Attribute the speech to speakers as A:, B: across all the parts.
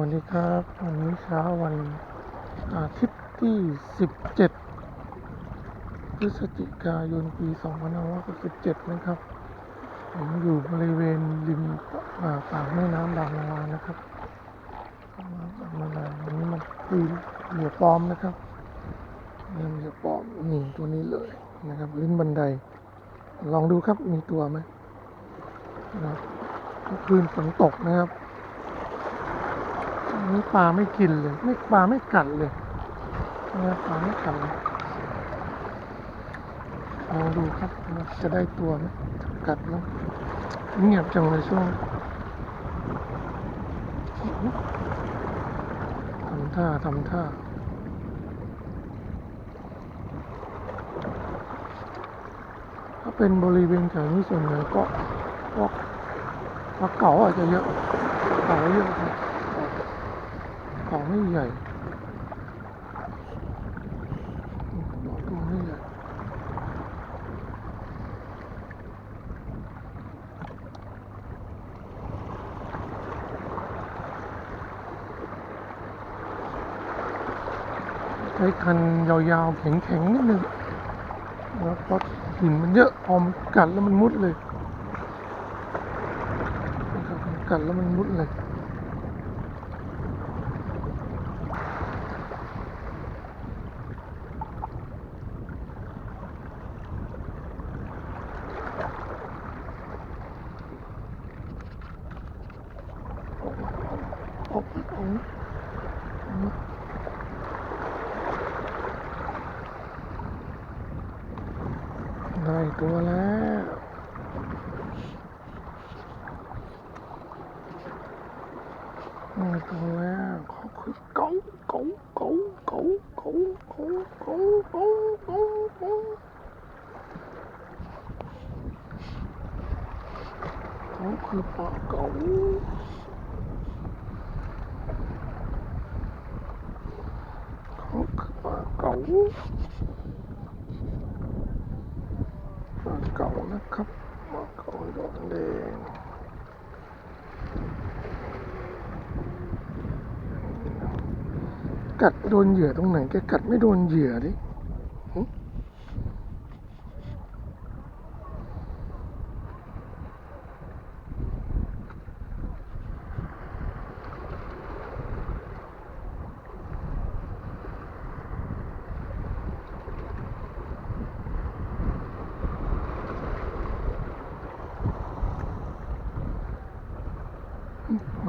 A: วัสดีครับ วันนี้เช้าวันอาทิตย์ที่ 17 พฤศจิกายน ปี2567 นะครับ ผมอยู่บริเวณริมปากแม่น้ำบางนารานะครับบางนาราวันนี้มันคือเหยื่อปลอมนะครับนี่เหยื่อปลอมนี่ตัวนี้เลยนะครับลิ้นบันได ลองดูครับมีตัวไหมนะครับคืนฝนตกนะครับ นี้ปลาไม่กินเลย ไม่ปลาไม่กัดเลยนะปลาไม่กัดเลยลองดูครับจะได้ตัวไหมกัดแล้วเงียบจังเลยช่วงทำท่าทำท่าถ้าเป็นบริเวณแถวนี้ส่วนใหญ่ก็พวกปลาเก๋าอาจจะเยอะเก๋าเยอะครับ ขาไม่ใหญ่ตัวไม่ใหญ่ใช้คันยาวๆ แข็งๆนิดนึงแล้วเพราะหินมันเยอะพอมันกัดแล้วมันมุดเลยนะครับมันกัดแล้วมันมุดเลย ออกออกได้ตัวแล้วได้ตัวแล้วเขาคือเก๋าเก๋าเก๋าเก๋าเก๋าเก๋าเก๋าเก๋าเก๋าเก๋าเขาคือปลาเก๋า เขาคือ มาเก่าปลาเก๋านะครับ มาเก่าดอกแดงกัดโดนเหยื่อตรงไหนแกกัดไม่โดนเหยื่อดิ เก๋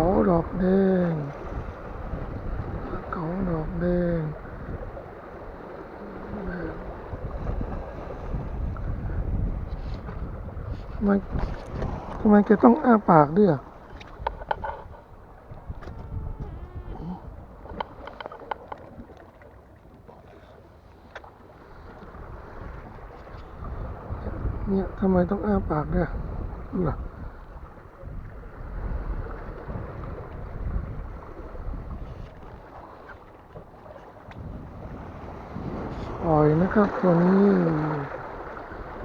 A: าดอกแดงเก๋าดอกแดงทำไมทำไมแกต้องอ้าปากด้วยอะ เนี่ยทำไมต้องอ้าปากด้วยล่ะปล่อยนะครับ ตัวนี้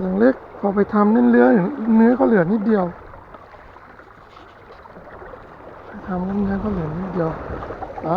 A: ยังเล็กพอไปทำเนื้อเนื้อเนื้อเขาเหลือนิดเดียวไปทำเนื้อเนื้อเขาเหลือนิดเดียวไป